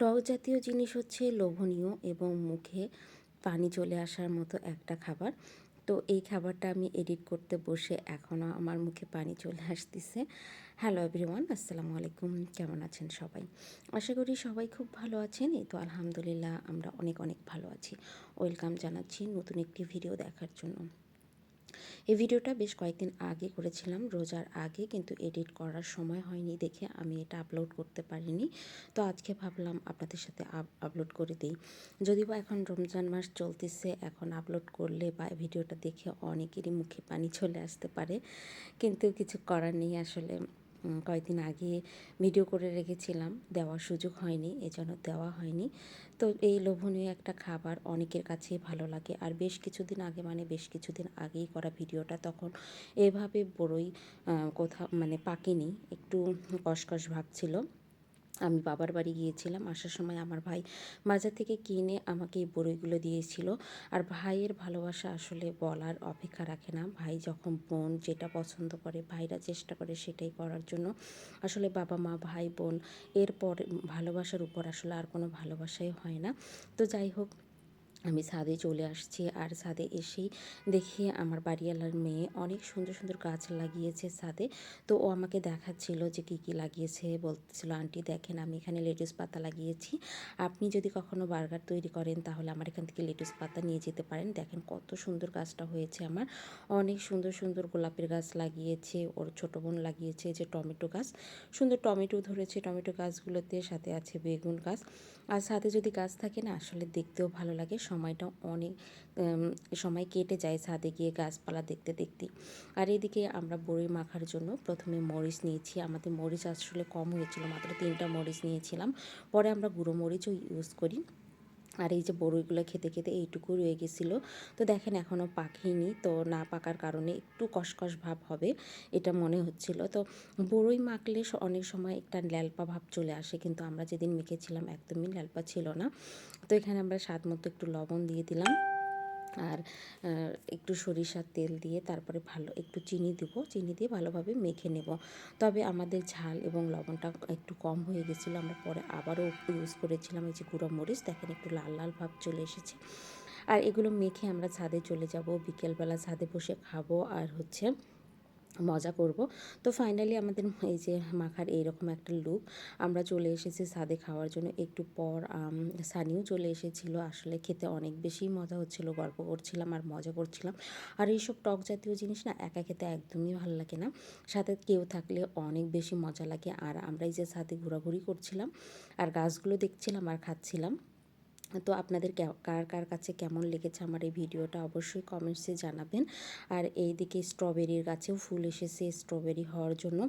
টক জাতীয় জিনিস হচ্ছে লোভনীয় এবং মুখে পানি চলে আসার মতো একটা খাবার। তো এই খাবারটা আমি এডিট করতে বসে এখনও আমার মুখে পানি চলে আসতেছে। হ্যালো এভরিওয়ান আসসালামু আলাইকুম, কেমন আছেন সবাই? আশা করি সবাই খুব ভালো আছেন। এই তো আলহামদুলিল্লাহ আমরা অনেক অনেক ভালো আছি। ওয়েলকাম জানাচ্ছি নতুন একটি ভিডিও দেখার জন্য। এই ভিডিওটা বেশ কয়েকদিন আগে করেছিলাম, রোজার আগে, কিন্তু এডিট করার সময় হয়নি দেখে আমি এটা আপলোড করতে পারিনি। তো আজকে ভাবলাম আপনাদের সাথে আপলোড করে দিই। যদিও বা এখন রমজান মাস চলতেছে, এখন আপলোড করলে বা ভিডিওটা দেখে অনেকেরই মুখে পানি চলে আসতে পারে, কিন্তু কিছু করার নেই আসলে। কয়েকদিন আগে ভিডিও করে রেখেছিলাম, দেওয়ার সুযোগ হয়নি, এজন্য দেওয়া হয়নি। তো এই লোভনীয় একটা খাবার অনেকের কাছে ভালো লাগে। আর বেশ কিছুদিন আগে মানে বেশ কিছুদিন আগেই করা ভিডিওটা, তখন এভাবে বড়ই কোথাও মানে পাকেনি, একটু কসকস ভাব ছিল। আমি বাবার বাড়ি গিয়েছিলাম। আসার সময় আমার ভাই বাজার থেকে কিনে আমাকে এই বড়িগুলো দিয়েছিল। আর ভাইয়ের ভালোবাসা আসলে বলার অপেক্ষা রাখে না। ভাই যখন বোন যেটা পছন্দ করে, ভাইরা চেষ্টা করে সেটাই করার জন্য আসলে বাবা, মা, ভাই, বোন এরপর ভালোবাসার উপর আসলে আর কোনো ভালোবাসাই হয় না। তো যাই হোক আমি ছাদে চলে আসছি আর ছাদে এসেই দেখি আমার বাড়িওয়ালার মেয়ে অনেক সুন্দর সুন্দর গাছ লাগিয়েছে ছাদে। তো ও আমাকে দেখাচ্ছিল যে কী কী লাগিয়েছে, বলতেছিল, আন্টি দেখেন, আমি এখানে লেটুস পাতা লাগিয়েছি। আপনি যদি কখনো বার্গার তৈরি করেন, তাহলে আমার এখান থেকে লেটুস পাতা নিয়ে যেতে পারেন। দেখেন কত সুন্দর গাছটা হয়েছে আমার। অনেক সুন্দর সুন্দর গোলাপের গাছ লাগিয়েছে, ওর ছোটো বোন লাগিয়েছে যে টমেটো গাছ। সুন্দর টমেটো ধরেছে, টমেটো গাছগুলোতে সাথে আছে বেগুন গাছ। আর সাথে যদি গাছ থাকে না, আসলে দেখতেও ভালো লাগে। সময়টা অনেক সময় কেটে যায় ছাদে গিয়ে গাছপালা দেখতে দেখতে। আর এদিকে আমরা বড়ি মাখার জন্য প্রথমে মরিচ নিয়েছি। আমাদের মরিচ আসলে কম হয়েছিল, মাত্র তিনটা মরিচ নিয়েছিলাম। পরে আমরা গুঁড়ো মরিচও ইউজ করি। আর এই যে বড়ইগুলো খেতে খেতে এইটুকু রয়ে গেছিল। তো দেখেন এখনও পাকেনি তো না পাকার কারণে একটু কসকস ভাব হবে, এটা মনে হচ্ছিল। তো বড়ই মাখলে অনেক সময় একটা ল্যালপা ভাব চলে আসে, কিন্তু আমরা যেদিন মেখেছিলাম একদমই ল্যালপা ছিল না। তো এখানে আমরা স্বাদ মতো একটু লবণ দিয়ে দিলাম। আর একটু সরিষার তেল দিয়ে তারপরে ভালো একটু চিনি দেব। চিনি দিয়ে ভালোভাবে মেখে নেব। তবে আমাদের ঝাল এবং লবণটা একটু কম হয়ে গেছিল। আমরা পরে আবারও ইউজ করেছিলাম এই যে গুঁড়ো মরিচ। দেখেন একটু লাল লাল ভাব চলে এসেছে। আর এগুলো মেখে আমরা ছাদে চলে যাব। বিকেলবেলা ছাদে বসে খাব। আর হচ্ছে মজা করব। তো ফাইনালি আমাদের এই যে মাখার এইরকম একটা লুক আমরা চলে এসেছি সাদে খাওয়ার জন্য। একটু পর সানিও চলে এসেছিল। আসলে খেতে অনেক বেশি মজা হচ্ছিল, গল্প করছিলাম আর মজা করছিলাম। আর এইসব টক জাতীয় জিনিস না একা খেতে একদমই ভালো লাগে না। সাথে কেউ থাকলে অনেক বেশি মজা লাগে। আর আমরা এই যে সাথে ঘোরাঘুরি করছিলাম, আর গাছগুলো দেখছিলাম আর খাচ্ছিলাম। তো আপনাদের কার কার কাছে কেমন লেগেছে আমার এই ভিডিওটা অবশ্যই কমেন্টসে জানাবেন। আর এই দিকে স্ট্রবেরির গাছেও ফুল এসেছে স্ট্রবেরি হওয়ার জন্য।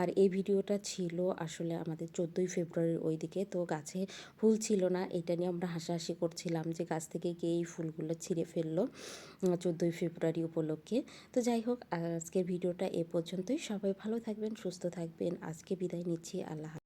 আর এই ভিডিওটা ছিল আসলে আমাদের চোদ্দোই ফেব্রুয়ারির ওই দিকে তো গাছে ফুল ছিল না, এটা নিয়ে আমরা হাসাহাসি করছিলাম যে গাছ থেকে গিয়ে এই ফুলগুলো ছিঁড়ে ফেলল চোদ্দোই ফেব্রুয়ারি উপলক্ষে। তো যাই হোক, আজকের ভিডিওটা এ পর্যন্তই। সবাই ভালো থাকবেন, সুস্থ থাকবেন। আজকে বিদায় নিচ্ছি। আল্লাহ